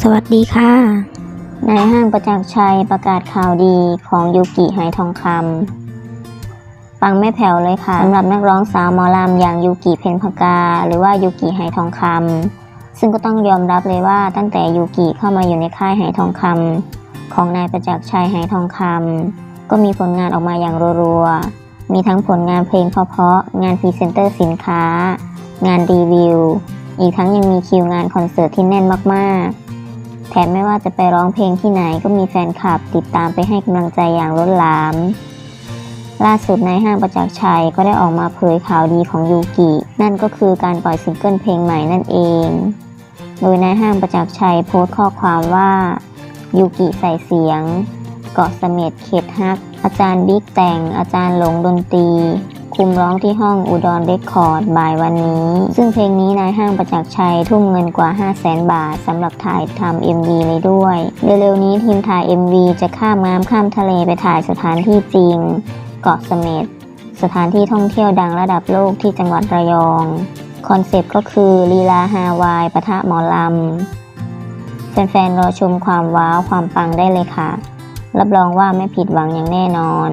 สวัสดีค่ะนายห้างประจักษ์ชัยประกาศข่าวดีของยูกิไหทองคำฟังไม่แผ่วเลยค่ะสำหรับนักร้องสาวหมอลำอย่างยูกิเพนพกา หรือว่ายูกิไหทองคำซึ่งก็ต้องยอมรับเลยว่าตั้งแต่ยูกิเข้ามาอยู่ในค่ายไหทองคำของนายประจักษ์ชัยไหทองคำก็มีผลงานออกมาอย่างรัวๆมีทั้งผลงานเพลงเพราะๆงานพรีเซนเตอร์สินค้า งานรีวิว อีกทั้งยังมีคิวงานคอนเสิร์ตที่แน่นมากๆ แถมไม่ว่าจะไปร้องเพลงที่ไหนก็มีแฟนคลับติดตามไปให้กำลังใจอย่างล้นหลาม ล่าสุดนายห้างประจักษ์ชัยก็ได้ออกมาเผยข่าวดีของยูกิ นั่นก็คือการปล่อยซิงเกิลเพลงใหม่นั่นเอง โดยนายห้างประจักษ์ชัยโพสต์ข้อความว่ายูกิใส่เสียง เกาะเสม็ดเขตฮัก อาจารย์บิ๊กแต่ง อาจารย์หลงดนตรี คุมร้องที่ห้องอุดรเรคคอร์ดบ่ายวันนี้ ซึ่งเพลงนี้นายห้างประจักษ์ชัยทุ่มเงินกว่า 5 0 0แสนบาทสำหรับถ่ายทำ MV เลยด้วย เร็วๆนี้ทีมถ่าย MV จะข้ามน้ำข้ามทะเลไปถ่ายสถานที่จริง เกาะเสม็ดสถานที่ท่องเที่ยวดังระดับโลกที่จังหวัดระยอง คอนเซปต์ก็คือลีลาฮาวายปะทะหมอลำ แฟนๆรอชมความว้าวความปังได้เลยค่ะ รับรองว่าไม่ผิดหวังอย่างแน่นอน